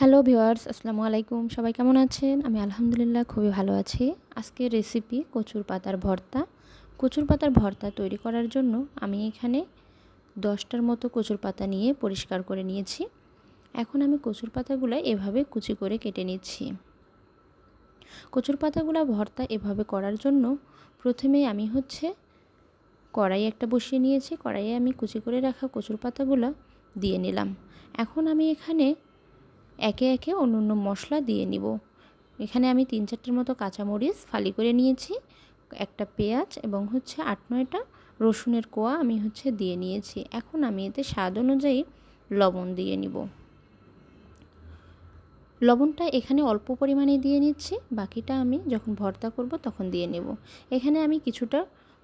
Hello viewers আসসালামু আলাইকুম। সবাই কেমন আছেন? আমি আলহামদুলিল্লাহ খুবই ভালো আছি। আজকের রেসিপি কচুর পাতার ভর্তা। কচুর পাতার ভর্তা তৈরি করার জন্য আমি এখানে দশটার মতো কচুর পাতা নিয়ে পরিষ্কার করে নিয়েছি। এখন আমি কচুর পাতাগুলো এভাবে কুচি করে কেটে নিচ্ছি। কচুর পাতাগুলো ভর্তা এভাবে করার জন্য প্রথমে আমি হচ্ছে কড়াই একটা বসিয়ে নিয়েছি। কড়াইয়ে আমি কুচি করে রাখা কচুর পাতাগুলো দিয়ে নিলাম। এখন আমি এখানে একে একে অন্য অন্য মশলা দিয়ে নিব। এখানে আমি তিন চারটের মতো কাঁচামরিচ ফালি করে নিয়েছি, একটা পেঁয়াজ এবং হচ্ছে আট নয়টা রসুনের কোয়া আমি হচ্ছে দিয়ে নিয়েছি। এখন আমি এতে স্বাদ অনুযায়ী লবণ দিয়ে নিব। লবণটা এখানে অল্প পরিমাণে দিয়ে নিচ্ছি, বাকিটা আমি যখন ভর্তা করব তখন দিয়ে নেব। এখানে আমি কিছুটা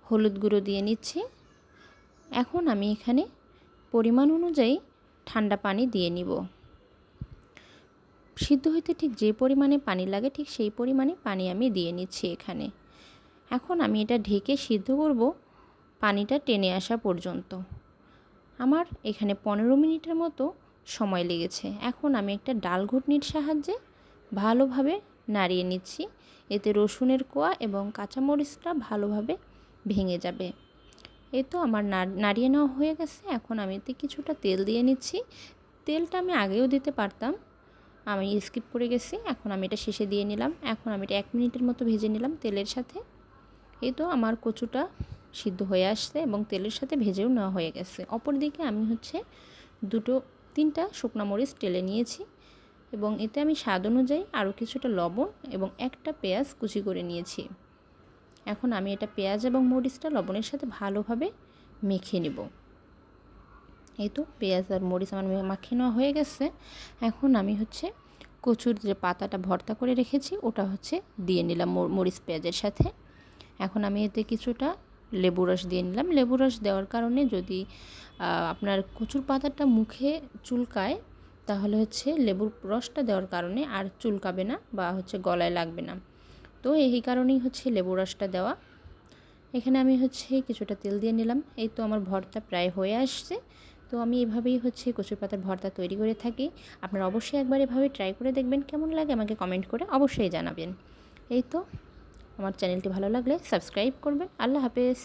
হলুদ গুঁড়ো দিয়ে নিচ্ছি। এখন আমি এখানে পরিমাণ অনুযায়ী ঠান্ডা পানি দিয়ে নিব। সিদ্ধ হইতে ঠিক যে পরিমাণে পানি লাগে, ঠিক সেই পরিমাণে পানি আমি দিয়ে নিচ্ছি এখানে। এখন আমি এটা ঢেকে সিদ্ধ করব পানিটা টেনে আসা পর্যন্ত। আমার এখানে পনেরো মিনিটের মতো সময় লেগেছে। এখন আমি একটা ডাল ঘুটনির সাহায্যে ভালোভাবে নাড়িয়ে নিচ্ছি। এতে রসুনের কোয়া এবং কাঁচামরিচটা ভালোভাবে ভেঙে যাবে। এ তো আমার নাড়িয়ে নেওয়া হয়ে গেছে। এখন আমি এতে কিছুটা তেল দিয়ে নিচ্ছি। তেলটা আমি আগেও দিতে পারতাম। আমি স্কিপ করে গেছি, এখন আমি এটা শেষে দিয়ে নিলাম। এখন আমি এটা এক মিনিটের মতো ভেজে নিলাম তেলের সাথে। এই তো আমার কচুটা সিদ্ধ হয়ে আসছে এবং তেলের সাথে ভেজেও নেওয়া হয়ে গেছে। অপরদিকে আমি হচ্ছে দুটো, তিনটা শুকনো মরিচ টেলে নিয়েছি এবং এতে আমি স্বাদ অনুযায়ী আরও কিছুটা লবণ এবং একটা পেঁয়াজ কুচি করে নিয়েছি। এখন আমি এটা পেঁয়াজ এবং মরিচটা লবণের সাথে ভালোভাবে মেখে নেব। এই তো পেঁয়াজ আর মরিচ আমার মাখিয়ে নেওয়া হয়ে গেছে। এখন আমি হচ্ছে কচুর যে পাতাটা ভর্তা করে রেখেছি, ওটা হচ্ছে দিয়ে নিলাম মরিচ পেঁয়াজের সাথে। এখন আমি এতে কিছুটা লেবু রস দিয়ে নিলাম। লেবু রস দেওয়ার কারণে যদি আপনার কচুর পাতাটা মুখে চুলকায়, তাহলে হচ্ছে লেবুর রসটা দেওয়ার কারণে আর চুলকাবে না বা হচ্ছে গলায় লাগবে না। তো এই কারণেই হচ্ছে লেবু রসটা দেওয়া। এখানে আমি হচ্ছে কিছুটা তেল দিয়ে নিলাম। এই তো আমার ভর্তা প্রায় হয়ে আসছে। তো আমি এভাবেই হচ্ছে কচুর পাতার ভর্তা তৈরি করে থাকি। আপনারা অবশ্যই একবার এভাবে ট্রাই করে দেখবেন কেমন লাগে, আমাকে কমেন্ট করে অবশ্যই জানাবেন। এই তো, আমার চ্যানেলটি ভালো লাগলে সাবস্ক্রাইব করবেন। আল্লাহ হাফেজ।